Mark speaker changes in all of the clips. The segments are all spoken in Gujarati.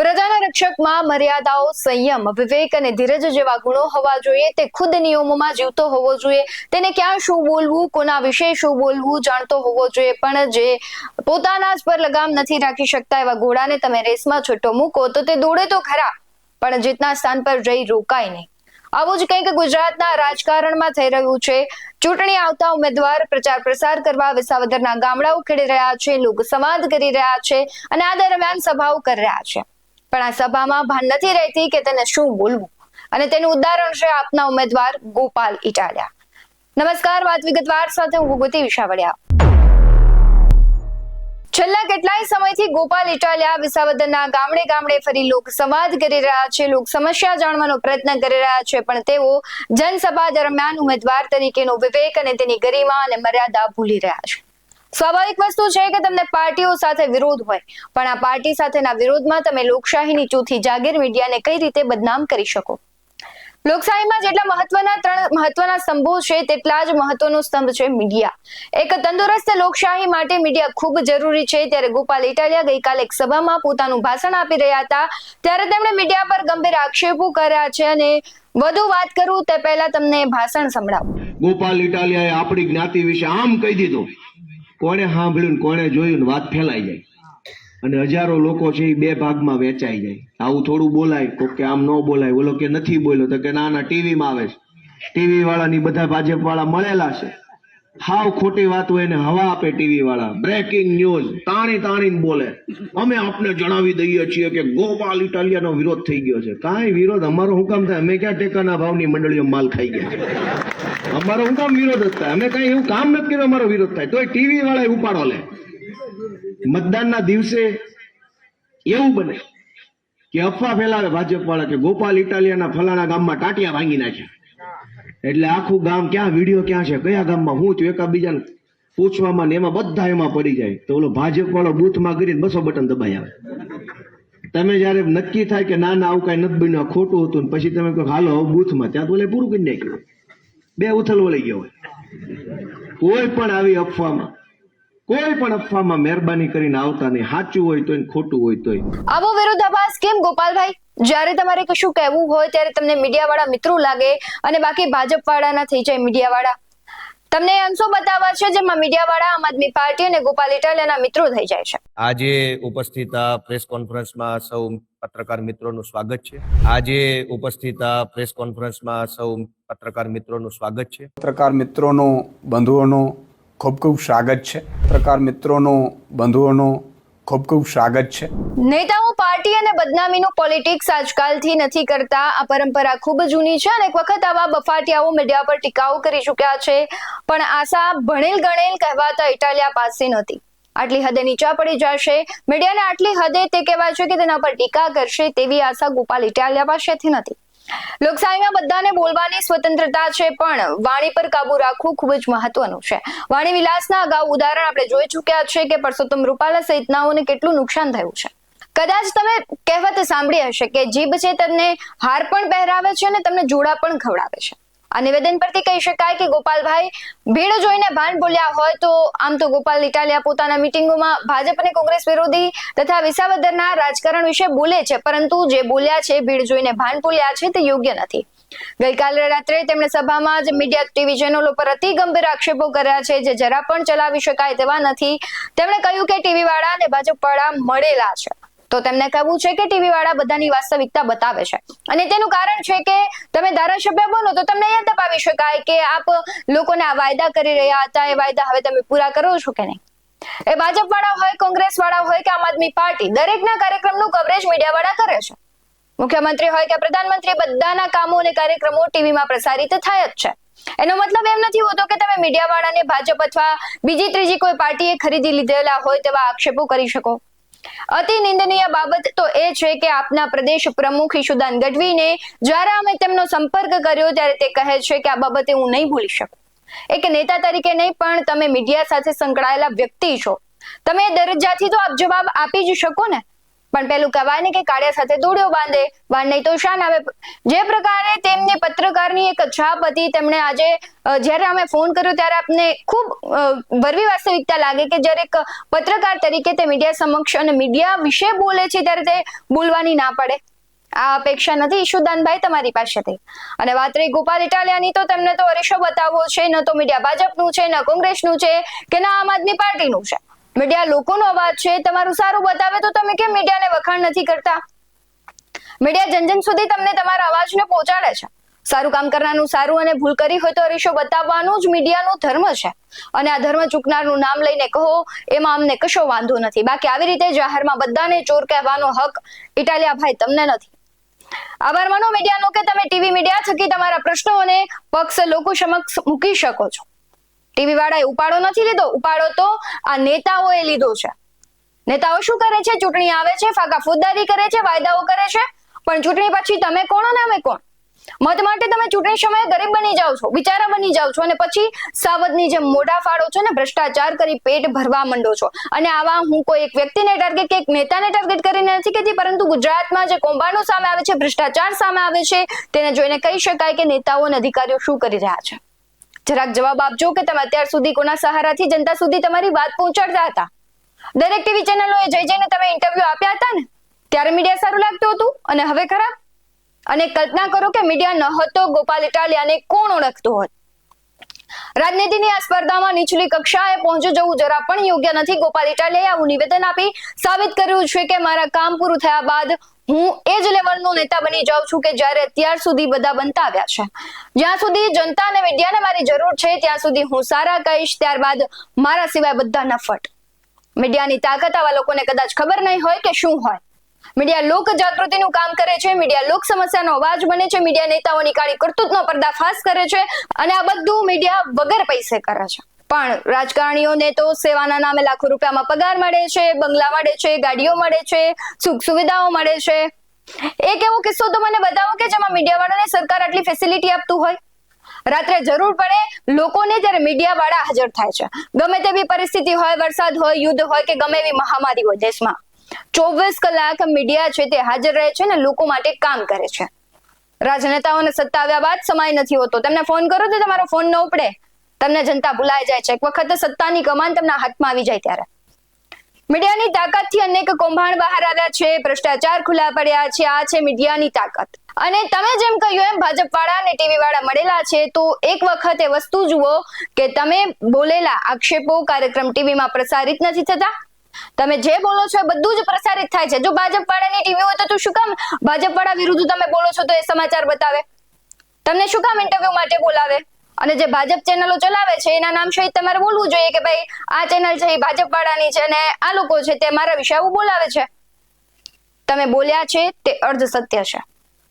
Speaker 1: પ્રજાના રક્ષકમાં મર્યાદાઓ, સંયમ, વિવેક અને ધીરજ જેવા ગુણો હોવા જોઈએ. તે ખુદ નિયમોમાં જીવતો હોવો જોઈએ. તેને ક્યાં શું બોલવું, કોના વિશે શું બોલવું જાણતો હોવો જોઈએ. પણ જે પોતાના જ પર લગામ નથી રાખી શકતા એવા ઘોડાને તમે રેસમાં છૂટો મૂકો તો તે દોડે તો ખરા, પણ જીતના સ્થાન પર જઈ રોકાય નહીં. આવું જ કંઈક ગુજરાતના રાજકારણમાં થઈ રહ્યું છે. ચૂંટણી આવતા ઉમેદવાર પ્રચાર પ્રસાર કરવા વિસાવદરના ગામડાઓ ખેડી રહ્યા છે, લોક સંવાદ કરી રહ્યા છે અને આ દરમિયાન સભાઓ કરી રહ્યા છે. પણ આ સભામાં ભાન નથી રહેતી કે તેને શું બોલવું. અને તેનું ઉદાહરણ છે આપના ઉમેદવાર ગોપાલ ઇટાલિયા નમસ્કાર, વાત વિગતવાર સાથે હું ભૂગતિ વિશાવડિયા છેલ્લા કેટલાય સમયથી ગોપાલ ઇટાલિયા વિસાવદરના ગામડે ગામડે ફરી લોક સંવાદ કરી રહ્યા છે, લોક સમસ્યા જાણવાનો પ્રયત્ન કરી રહ્યા છે, પણ તેઓ જનસભા દરમિયાન ઉમેદવાર તરીકેનો વિવેક અને તેની ગરિમા અને મર્યાદા ભૂલી રહ્યા છે. સ્વાભાવિક વસ્તુ છે કે તમને પાર્ટીઓ સાથે વિરોધ હોય, પણ આ પાર્ટી સાથેના વિરોધમાં તમે લોકશાહીની ચોથી જાગીર મીડિયાને કઈ રીતે બદનામ કરી શકો? લોકશાહીમાં જેટલા મહત્વના ત્રણ મહત્વના સ્તંભો છે, તેટલા જ મહત્વનો સ્તંભ છે મીડિયા. એક તંદુરસ્ત લોકશાહી માટે મીડિયા ખૂબ જરૂરી છે. ત્યારે ગોપાલ ઇટાલિયા ગઈકાલે એક સભામાં પોતાનું ભાષણ આપી રહ્યા હતા. ત્યારે તેમણે મીડિયા પર ગંભીર આક્ષેપો કર્યા છે અને વધુ વાત કરું તે પહેલા તમને ભાષણ સંભળાવું.
Speaker 2: ગોપાલ ઇટાલિયાએ આપણી જ્ઞાતિ વિશે આમ કહી દીધું. કોણે સાંભળ્યું કોણે જોયું વાત ફેલાઈ જાય. અને હજારો લોકો છે એ બે ભાગમાં વેચાઈ જાય. આવું થોડું બોલાય, કોક કે આમ ન બોલાય, ઓલો કે નથી બોલ્યો, તો કે ના ના, ટીવીમાં આવે છે. ટીવી વાળાની બધા ભાજપ વાળા મળેલા છે. હાવ ખોટી વાત હોય ને હવા આપે ટીવી વાળા બ્રેકિંગ ન્યૂઝ તાણી તાણીને બોલે. અમે આપને જણાવી દઈએ છીએ કે ગોપાલ ઇટાલિયાનો વિરોધ થઈ ગયો છે. કાંઈ વિરોધ? અમારો હું કામ થાય? અમે ક્યાં ટેકાના ભાવની મંડળીઓ માલ ખાઈ ગયા અમારો હું કામ વિરોધ જ થાય? અમે કઈ એવું કામ નથી કર્યું, અમારો વિરોધ થાય. તોય ટીવી વાળા ઉપાડો લે. મતદાનના દિવસે એવું બને કે અફવા ફેલાવે ભાજપ વાળા કે ગોપાલ ઇટાલિયાના ફલાણા ગામમાં ટાટિયા ભાંગી નાખ્યા. એટલે આખું ગામ ક્યાં, વીડિયો ક્યાં છે? કયા ગામમાં હું છું? એકાબીજાને પૂછવામાં ને એમાં બધા એમાં પડી જાય. તો ઓલો ભાજપ વાળો બૂથમાં કરીને બસો બટન દબાઈ આવે. તમે જયારે નક્કી થાય કે ના ના, આવું કઈ નથી બન્યું ખોટું હતું ને પછી તમે કહો હાલો બૂથમાં. ત્યાં તો પૂરું કરી નાખ્યું. બે ઉથલ વળી ગયો હોય. કોઈ પણ આવી અફવામાં. કોઈ પણ અફવામાં મહેરબાની કરીને આવતા નહીં સાચું હોય તો ખોટું હોય તો
Speaker 1: આવો વિરોધાભાસ કેમ ગોપાલભાઈ? જ્યારે તમારે કશું કહેવું હોય ત્યારે તમને મીડિયા વાળા મિત્રો લાગે અને બાકી ભાજપ વાળા ના થઈ જાય મીડિયા વાળા તમને અંશો બતાવવા છે જેમાં મીડિયા વાળા આમ આદમી પાર્ટી અને ગોપાલ ઇટાલિયાના મિત્રો થઈ જાય છે.
Speaker 3: આજે ઉપસ્થિત આ પ્રેસ કોન્ફરન્સમાં સૌ પત્રકાર મિત્રોનું સ્વાગત છે. આજે ઉપસ્થિત આ પ્રેસ કોન્ફરન્સમાં સૌ પત્રકાર મિત્રોનું સ્વાગત છે.
Speaker 4: પત્રકાર મિત્રોનું બંધુઓનું ખૂબ ખૂબ સ્વાગત છે. પત્રકાર મિત્રોનો, બંધુઓનો ખૂબ ખૂબ સ્વાગત છે.
Speaker 1: નેતાઓ પાર્ટી અને બદનામીનું પોલિટિક્સ આજકાલથી નથી કરતા. આ પરંપરા ખૂબ જૂની છે અને એક વખત આવા બફાટિયાઓ મીડિયા પર ટીકાઓ કરી ચૂક્યા છે. પણ આશા ભણેલ ગણેલ કહેવાતા ઇટાલિયા પાસે નથી આટલી હદે નીચા પડી જશે. મીડિયાને આટલી હદે તે કહેવાય છે કે તેના પર ટીકા કરશે તેવી આશા ગોપાલ ઇટાલિયા પાસેથી નથી. લોકશાહીમાં બધાને બોલવાની સ્વતંત્રતા છે, પણ વાણી પર કાબુ રાખવું ખૂબ જ મહત્વનું છે. વાણી વિલાસના અગાઉ ઉદાહરણ આપણે જોઈ ચૂક્યા છે કે પરસોત્તમ રૂપાલા સહિતનાઓને કેટલું નુકસાન થયું છે. કદાચ તમે કહેવત સાંભળી હશે કે જીભ છે તમને હાર પણ પહેરાવે છે અને તમને જોડા પણ ખવડાવે છે. આ નિવેદન પરથી કહી શકાય કે ગોપાલભાઈ ભીડ જોઈને ભાન બોલ્યા હોય તો આમ તો ગોપાલ ઇટાલિયા પોતાના મિટિંગોમાં ભાજપ અને કોંગ્રેસ વિરોધી તથા વિસાવદરના રાજકારણ વિશે બોલે છે, પરંતુ જે બોલ્યા છે, ભીડ જોઈને ભાન બોલ્યા છે તે યોગ્ય નથી. ગઈકાલે રાત્રે તેમણે સભામાં જ મીડિયા ટીવી ચેનલો પર અતિ ગંભીર આક્ષેપો કર્યા છે, જે જરા પણ ચલાવી શકાય તેવા નથી. તેમણે કહ્યું કે ટીવી વાળા અને ભાજપ વાળા મળેલા છે. તો તેમને કહેવું છે કે ટીવી વાળા બધાની વાસ્તવિકતા બતાવે છે. અને તેનું કારણ છે કે તમે ધારાસભ્ય બનો તો તમને યાદ અપાવી શકાય કે આપ લોકોને આ વાયદા કરી રહ્યા હતા, એ વાયદા હવે તમે પૂરા કરો છો કે નહીં? એ ભાજપ વાળા હોય કોંગ્રેસ વાળા હોય કે આમ આદમી પાર્ટી, દરેકના કાર્યક્રમનું કવરેજ મીડિયા વાળા કરે છે. મુખ્યમંત્રી હોય કે પ્રધાનમંત્રી, બધાના કામો અને કાર્યક્રમો ટીવીમાં પ્રસારિત થાય જ છે. એનો મતલબ એમ નથી હોતો કે તમે મીડિયા વાળાને ભાજપ અથવા બીજી ત્રીજી કોઈ પાર્ટીએ ખરીદી લીધેલા હોય તેવા આક્ષેપો કરી શકો. અતિ નિંદનીય બાબત તો એ છે કે આપના પ્રદેશ પ્રમુખ ઈશુદાન ગઢવીને જ્યારે અમે તેમનો સંપર્ક કર્યો ત્યારે તે કહે છે કે આ બાબતે હું નહીં ભૂલી શકું. એક નેતા તરીકે નહીં, પણ તમે મીડિયા સાથે સંકળાયેલા વ્યક્તિ છો. તમે દરજ્જાથી તો આપ જવાબ આપી જ શકો ને. પણ પેલું કહેવાય ને કે કાળિયા સાથે દોડ્યો બાંધે વાણ નહીં તો શાન આવે. જે પ્રકારે તેમની પત્રકારની એક છાપ હતી, તેમણે આજે જ્યારે અમે ફોન કર્યો ત્યારે આપને ખૂબ વરવી વાસ્તવિકતા લાગે કે જ્યારે એક પત્રકાર તરીકે તે મીડિયા સમક્ષ અને મીડિયા વિશે બોલે છે ત્યારે તે બોલવાની ના પડે. આ અપેક્ષા નથી ઈશુદાનભાઈ તમારી પાસેથી. અને વાત રહી ગોપાલ ઇટાલિયાની, તો તેમને તો અરીશો બતાવવો છે, ન તો મીડિયા ભાજપનું છે, ન કોંગ્રેસનું છે, કે ના આમ આદમી પાર્ટીનું છે. મીડિયા લોકોનો અવાજ છે, તમારું સારું બતાવે તો તમે કેમ મીડિયાને વખાણ નથી કરતા? મીડિયા જન જન સુધી તમને તમારા અવાજને પહોંચાડે છે. સારું કામ કરનારનું સારું અને ભૂલ કરી હોય તો અરીશો બતાવવાનું જ મીડિયાનો ધર્મ છે. અને આ ધર્મ ચૂકનારનું નામ લઈને કહો, એમાં અમને કશો વાંધો નથી. બાકી આવી રીતે જાહેરમાં બધાને ચોર કહેવાનો હક ઇટાલિયા ભાઈ તમને નથી. આભાર માનો મીડિયાનો કે તમે ટીવી મીડિયા થકી તમારા પ્રશ્નો અને પક્ષ, લોકો સમક્ષ મૂકી શકો છો. ટીવી વાળાએ ઉપાડો નથી લીધો, ઉપાડો તો આ નેતાઓએ લીધો છે. નેતાઓ શું કરે છે? ચૂંટણી આવે છે, ફાકા ફૂદદારી કરે છે, વાયદાઓ કરે છે. પણ ચૂંટણી પછી તમે કોણ અને અમે કોણ? મત માટે તમે ચૂંટણી સમયે ગરીબ બની જાઓ છો, બિચારા બની જાઓ છો અને પછી સાવધની જેમ મોઢા ફાડો છો ને, ભ્રષ્ટાચાર કરી પેટ ભરવા માંડો છો. અને આવા હું કોઈ એક વ્યક્તિને ટાર્ગેટ કે એક નેતાને ટાર્ગેટ કરીને નથી કહેતી, પરંતુ ગુજરાતમાં જે કૌભાંડો સામે આવે છે, ભ્રષ્ટાચાર સામે આવે છે, તેને જોઈને કહી શકાય કે નેતાઓ અને અધિકારીઓ શું કરી રહ્યા છે. જરાક જવાબ આપજો કે તમે અત્યાર સુધી કોના સહારાથી જનતા સુધી તમારી વાત પહોંચાડતા હતા? દરેક ટીવી ચેનલોએ જઈ જઈને તમે ઇન્ટરવ્યુ આપ્યા હતા ને? ત્યારે મીડિયા સારું લાગતું હતું? અને હવે ખરાબ? અને કલ્પના કરો કે મીડિયા ન હતો, ગોપાલ ઇટાલિયાને કોણ ઓળખતો હોત રાજનીતિની આ સ્પર્ધામાં નીચલી કક્ષાએ પહોંચી જવું જરા પણ યોગ્ય નથી. ગોપાલ ઇટાલિયાએ આવું નિવેદન આપી સાબિત કર્યું છે કે મારા કામ પૂરું થયા બાદ હું એ જ લેવલનો નેતા બની જાઉં છું કે જ્યારે અત્યાર સુધી બધા બનતા આવ્યા છે. જ્યાં સુધી જનતા અને મીડિયાને મારી જરૂર છે, ત્યાં સુધી હું સારા કહીશ, ત્યારબાદ મારા સિવાય બધા નફટ મીડિયાની તાકાત આવા લોકોને કદાચ ખબર નહીં હોય કે શું હોય. મીડિયા લોક જાગૃતિનું કામ કરે છે, મીડિયા લોક સમસ્યાનો અવાજ બને છે, મીડિયા નેતાઓની કાળી કરતૂતનો પર્દાફાશ કરે છે અને આ બધું મીડિયા વગર પૈસે કરે છે. પણ રાજકારણીઓને તો સેવાના નામે લાખો રૂપિયામાં પગાર મળે છે, બંગલા મળે છે, ગાડીઓ મળે છે, સુખ સુવિધાઓ મળે છે. એક એવો કિસ્સો તો મને બતાવો કે જેમાં મીડિયા વાળાને સરકાર આટલી ફેસિલિટી આપતું હોય? રાત્રે જરૂર પડે લોકોને ત્યારે મીડિયા વાળા હાજર થાય છે. ગમે તેવી પરિસ્થિતિ હોય, વરસાદ હોય, યુદ્ધ હોય કે ગમે એવી મહામારી હોય દેશમાં. ચોવીસ કલાક મીડિયા છે તે હાજર રહે છે ને લોકો માટે કામ કરે છે. રાજનેતાઓને સત્તા આવ્યા બાદ સમય નથી હોતો. તેમને ફોન કરો તો તમારો ફોન ન ઉપડે. તમને જનતા ભૂલાઈ જાય છે. એક વખત સત્તાની કમાન તેમના હાથમાં આવી જાય ત્યારે. મીડિયાની તાકાતથી અનેક કૌભાંડ બહાર આવ્યા છે. ભ્રષ્ટાચાર ખુલ્લા પડ્યા છે. આ છે મીડિયાની તાકાત. અને તમે જેમ કહ્યું એમ ભાજપ વાળા અને ટીવી વાળા મળેલા છે, તો એક વખત એ વસ્તુ જુઓ કે તમે બોલેલા આક્ષેપો કાર્યક્રમ ટીવીમાં પ્રસારિત નથી થતા. તમે જે બોલો છો એ બધું જ પ્રસારિત થાય છે. જો ભાજપ વાળાની ટીવી હોય તો તું શું કામ? ભાજપ વાળા વિરુદ્ધ તમે બોલો છો તો એ સમાચાર બતાવે. તમને શું કામ ઇન્ટરવ્યુ માટે બોલાવે? અને જે ભાજપ ચેનલો ચલાવે છે, એના નામ સહિત તમારે બોલવું જોઈએ કે ભાઈ, આ ચેનલ છે એ ભાજપ વાળાની છે અને આ લોકો છે તે મારા વિશે આવું બોલાવે છે. તમે બોલ્યા છે તે અર્ધ સત્ય છે.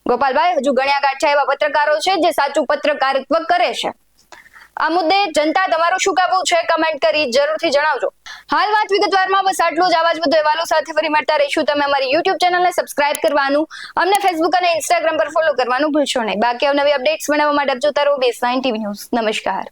Speaker 1: ગોપાલભાઈ, હજુ ગણ્યા ગાંઠ્યા એવા પત્રકારો છે જે સાચું પત્રકારિત્વ કરે છે. આ મુદ્દે જનતા તમારું શું કહેવું છે કમેન્ટ કરી જરૂરથી જણાવજો. હાલ વાત વિગતવારમાં બસ આટલું જ. આવા જ બધો અહેવાલો સાથે ફરી મળતા રહીશું. તમે અમારી યુટ્યુબ ચેનલને સબસ્ક્રાઇબ કરવાનું, અમને ફેસબુક અને ઇન્સ્ટાગ્રામ પર ફોલો કરવાનું ભૂલશો નહીં. બાકી નવી અપડેટ્સ મેળવવા માટે જોતા રહો બેસ નાઇન ટીવી ન્યૂઝ નમસ્કાર.